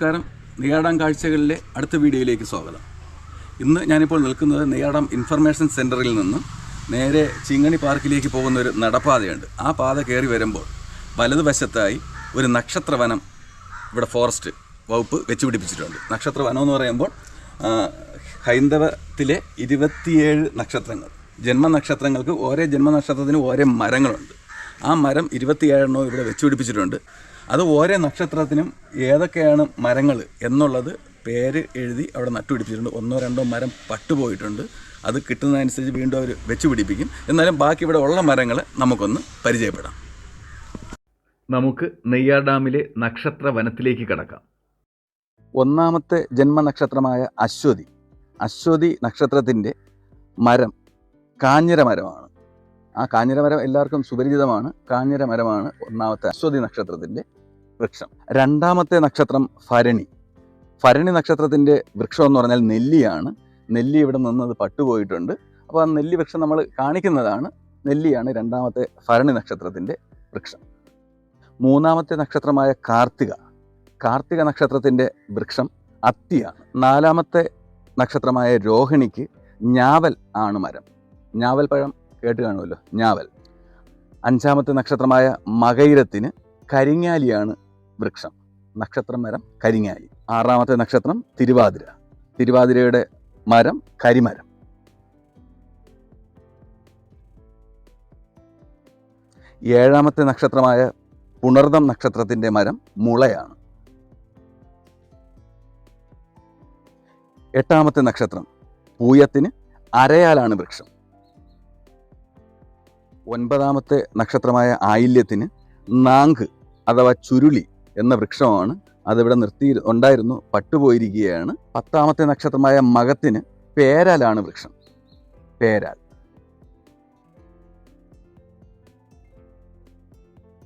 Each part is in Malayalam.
നമസ്കാരം. നെയ്യാടാം കാഴ്ചകളിലെ അടുത്ത വീഡിയോയിലേക്ക് സ്വാഗതം. ഇന്ന് ഞാനിപ്പോൾ നിൽക്കുന്നത് നെയ്യാടാം ഇൻഫർമേഷൻ സെന്ററിൽ നിന്നും നേരെ ചിങ്ങണി പാർക്കിലേക്ക് പോകുന്ന ഒരു നടപ്പാതയുണ്ട്. ആ പാത കയറി വരുമ്പോൾ വലതുവശത്തായി ഒരു നക്ഷത്രവനം ഇവിടെ ഫോറസ്റ്റ് വകുപ്പ് വെച്ച് പിടിപ്പിച്ചിട്ടുണ്ട്. നക്ഷത്രവനം എന്ന് പറയുമ്പോൾ ഹൈന്ദവത്തിലെ ഇരുപത്തിയേഴ് നക്ഷത്രങ്ങൾ. ജന്മനക്ഷത്രങ്ങൾക്ക് ഓരോ ജന്മനക്ഷത്രത്തിന് ഓരോ മരങ്ങളുണ്ട്. ആ മരം ഇരുപത്തിയേഴെണ്ണവും ഇവിടെ വെച്ച് പിടിപ്പിച്ചിട്ടുണ്ട്. അത് ഓരോ നക്ഷത്രത്തിനും ഏതൊക്കെയാണ് മരങ്ങൾ എന്നുള്ളത് പേര് എഴുതി അവിടെ നട്ടുപിടിപ്പിച്ചിട്ടുണ്ട്. ഒന്നോ രണ്ടോ മരം പട്ടുപോയിട്ടുണ്ട്. അത് കിട്ടുന്നതനുസരിച്ച് വീണ്ടും അവർ വെച്ച് പിടിപ്പിക്കും. എന്നാലും ബാക്കി ഇവിടെ ഉള്ള മരങ്ങൾ നമുക്കൊന്ന് പരിചയപ്പെടാം. നമുക്ക് നെയ്യാർ ഡാമിലെ നക്ഷത്ര വനത്തിലേക്ക് കടക്കാം. ഒന്നാമത്തെ ജന്മനക്ഷത്രമായ അശ്വതി. അശ്വതി നക്ഷത്രത്തിന്റെ മരം കാഞ്ഞിര മരമാണ്. ആ കാഞ്ഞിര മരം എല്ലാവർക്കും സുപരിചിതമാണ്. കാഞ്ഞിര മരമാണ് ഒന്നാമത്തെ അശ്വതി നക്ഷത്രത്തിന്റെ വൃക്ഷം. രണ്ടാമത്തെ നക്ഷത്രം ഭരണി. ഭരണി നക്ഷത്രത്തിന്റെ വൃക്ഷം എന്ന് പറഞ്ഞാൽ നെല്ലിയാണ്. നെല്ലി ഇവിടെ നിന്നത് പട്ടുപോയിട്ടുണ്ട്. അപ്പോൾ ആ നെല്ലി വൃക്ഷം നമ്മൾ കാണിക്കുന്നതാണ് നെല്ലിയാണ് രണ്ടാമത്തെ ഭരണി നക്ഷത്രത്തിന്റെ വൃക്ഷം. മൂന്നാമത്തെ നക്ഷത്രമായ കാർത്തിക. കാർത്തിക നക്ഷത്രത്തിന്റെ വൃക്ഷം അത്തിയാണ്. നാലാമത്തെ നക്ഷത്രമായ രോഹിണിക്ക് ഞാവൽ ആണ് മരം. ഞാവൽ പഴം കേട്ട് കാണുമല്ലോ? ഞാവൽ. അഞ്ചാമത്തെ നക്ഷത്രമായ മകൈരത്തിന് കരിങ്ങാലിയാണ് വൃക്ഷം. നക്ഷത്രം മരം കരിങ്ങായി. ആറാമത്തെ നക്ഷത്രം തിരുവാതിര. തിരുവാതിരയുടെ മരം കരിമരം. ഏഴാമത്തെ നക്ഷത്രമായ പുണർദം നക്ഷത്രത്തിന്റെ മരം മുളയാണ്. എട്ടാമത്തെ നക്ഷത്രം പൂയത്തിന് അരയാലാണ് വൃക്ഷം. ഒൻപതാമത്തെ നക്ഷത്രമായ ആയില്യത്തിന് നാങ്ക് അഥവാ ചുരുളി എന്ന വൃക്ഷമാണ്. അതിവിടെ നിർത്തി ഉണ്ടായിരുന്നു പട്ടുപോയിരിക്കുകയാണ്. പത്താമത്തെ നക്ഷത്രമായ മകത്തിന് പേരാലാണ് വൃക്ഷം. പേരാൽ.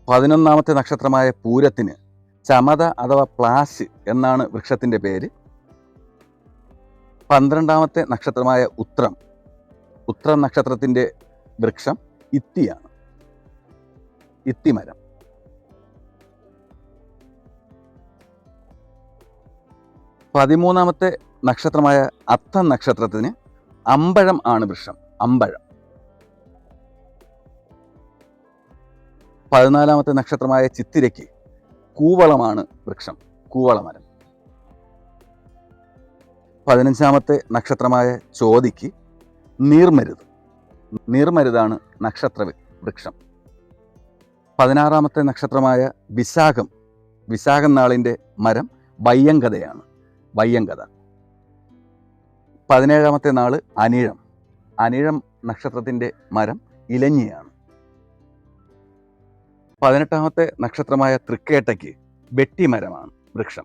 പതിനൊന്നാമത്തെ നക്ഷത്രമായ പൂരത്തിന് ചമത അഥവാ പ്ലാസ് എന്നാണ് വൃക്ഷത്തിന്റെ പേര്. പന്ത്രണ്ടാമത്തെ നക്ഷത്രമായ ഉത്രം. ഉത്രം നക്ഷത്രത്തിന്റെ വൃക്ഷം ഇത്തിയാണ്. ഇത്തിമരം. പതിമൂന്നാമത്തെ നക്ഷത്രമായ അത്ത നക്ഷത്രത്തിന് അമ്പഴം ആണ് വൃക്ഷം. അമ്പഴം. പതിനാലാമത്തെ നക്ഷത്രമായ ചിത്തിരയ്ക്ക് കൂവളമാണ് വൃക്ഷം. കൂവളമരം. പതിനഞ്ചാമത്തെ നക്ഷത്രമായ ചോതിക്ക് നീർമരുത്. നീർമരുതാണ് നക്ഷത്ര വൃക്ഷം. പതിനാറാമത്തെ നക്ഷത്രമായ വിശാഖം. വിശാഖം നാളിന്റെ മരം വയ്യങ്കതയാണ്. വയ്യങ്കത പതിനേഴാമത്തെ നാൾ അനിഴം. അനിഴം നക്ഷത്രത്തിന്റെ മരം ഇലഞ്ഞിയാണ്. പതിനെട്ടാമത്തെ നക്ഷത്രമായ തൃക്കേട്ടയ്ക്ക് വെട്ടിമരമാണ് വൃക്ഷം.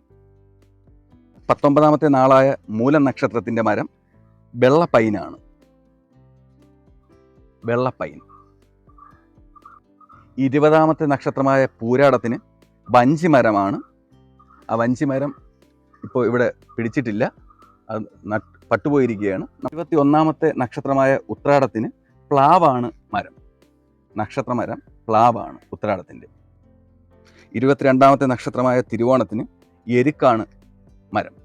പത്തൊമ്പതാമത്തെ നാളായ മൂലം നക്ഷത്രത്തിന്റെ മരം വെള്ളപ്പൈനാണ്. വെള്ളപ്പൈൻ. ഇരുപതാമത്തെ നക്ഷത്രമായ പൂരാടത്തിന് വഞ്ചിമരമാണ്. ആ വഞ്ചിമരം ഇപ്പോൾ ഇവിടെ പിടിച്ചിട്ടില്ല. അത് പട്ടുപോയിരിക്കുകയാണ്. ഇരുപത്തി ഒന്നാമത്തെ നക്ഷത്രമായ ഉത്രാടത്തിന് പ്ലാവാണ് മരം. നക്ഷത്രമരം പ്ലാവാണ് ഉത്രാടത്തിന്റെ. ഇരുപത്തിരണ്ടാമത്തെ നക്ഷത്രമായ തിരുവോണത്തിന് എരുക്കാണ് മരം.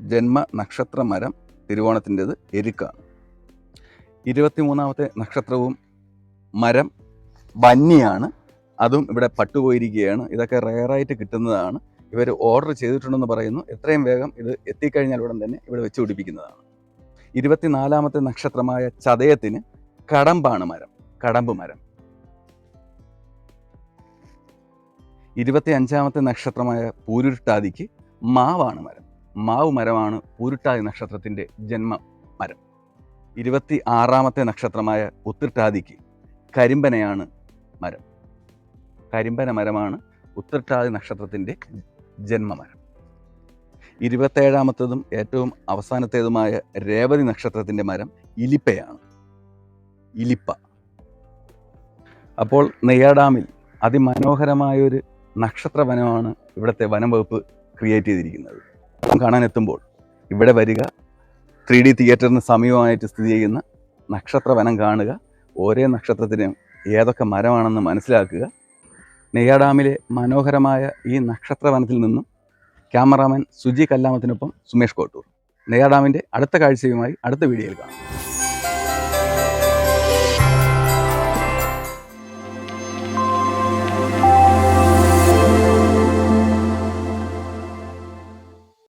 ജന്മ നക്ഷത്ര മരം തിരുവോണത്തിന്റെത് എരുക്കാണ്. ഇരുപത്തിമൂന്നാമത്തെ നക്ഷത്രവും മരം വന്യാണ് അതും ഇവിടെ പട്ടുപോയിരിക്കുകയാണ്. ഇതൊക്കെ റെയറായിട്ട് കിട്ടുന്നതാണ്. ഇവർ ഓർഡർ ചെയ്തിട്ടുണ്ടെന്ന് പറയുന്നു. എത്രയും വേഗം ഇത് എത്തിക്കഴിഞ്ഞാൽ ഉടൻ തന്നെ ഇവിടെ വെച്ച് പിടിപ്പിക്കുന്നതാണ്. ഇരുപത്തിനാലാമത്തെ നക്ഷത്രമായ ചതയത്തിന് കടമ്പാണ് മരം കടമ്പ് മരം. ഇരുപത്തി അഞ്ചാമത്തെ നക്ഷത്രമായ പൂരുരുട്ടാതിക്ക് മാവാണ് മരം. മാവ് മരമാണ് പൂരുട്ടാതി നക്ഷത്രത്തിന്റെ ജന്മ മരം. ഇരുപത്തി ആറാമത്തെ നക്ഷത്രമായ ഉത്തിർട്ടാതിക്ക് കരിമ്പനയാണ് മരം. കരിമ്പന മരമാണ് ഉത്തിർട്ടാതി നക്ഷത്രത്തിന്റെ ജന്മമരം ഇരുപത്തേഴാമത്തതും ഏറ്റവും അവസാനത്തേതുമായ രേവതി നക്ഷത്രത്തിന്റെ മരം ഇലിപ്പയാണ്. ഇലിപ്പ. അപ്പോൾ നെയ്യാഡാമിൽ അതിമനോഹരമായൊരു നക്ഷത്ര വനമാണ് ഇവിടുത്തെ വനം വകുപ്പ് ക്രിയേറ്റ് ചെയ്തിരിക്കുന്നത്. കാണാൻ എത്തുമ്പോൾ ഇവിടെ വരിക ത്രീ ഡി തിയേറ്ററിന് സമീപമായിട്ട് സ്ഥിതി ചെയ്യുന്ന നക്ഷത്ര വനം കാണുക ഓരോ നക്ഷത്രത്തിനും ഏതൊക്കെ മരമാണെന്ന് മനസ്സിലാക്കുക നെയ്യാഡാമിലെ മനോഹരമായ ഈ നക്ഷത്രവനത്തിൽ നിന്നും ക്യാമറാമാൻ സുജി കല്ലാമത്തിനൊപ്പം സുമേഷ് കോട്ടൂർ. നെയ്യാ ഡാമിന്റെ അടുത്ത കാഴ്ചയുമായി അടുത്ത വീഡിയോയിൽ കാണാം.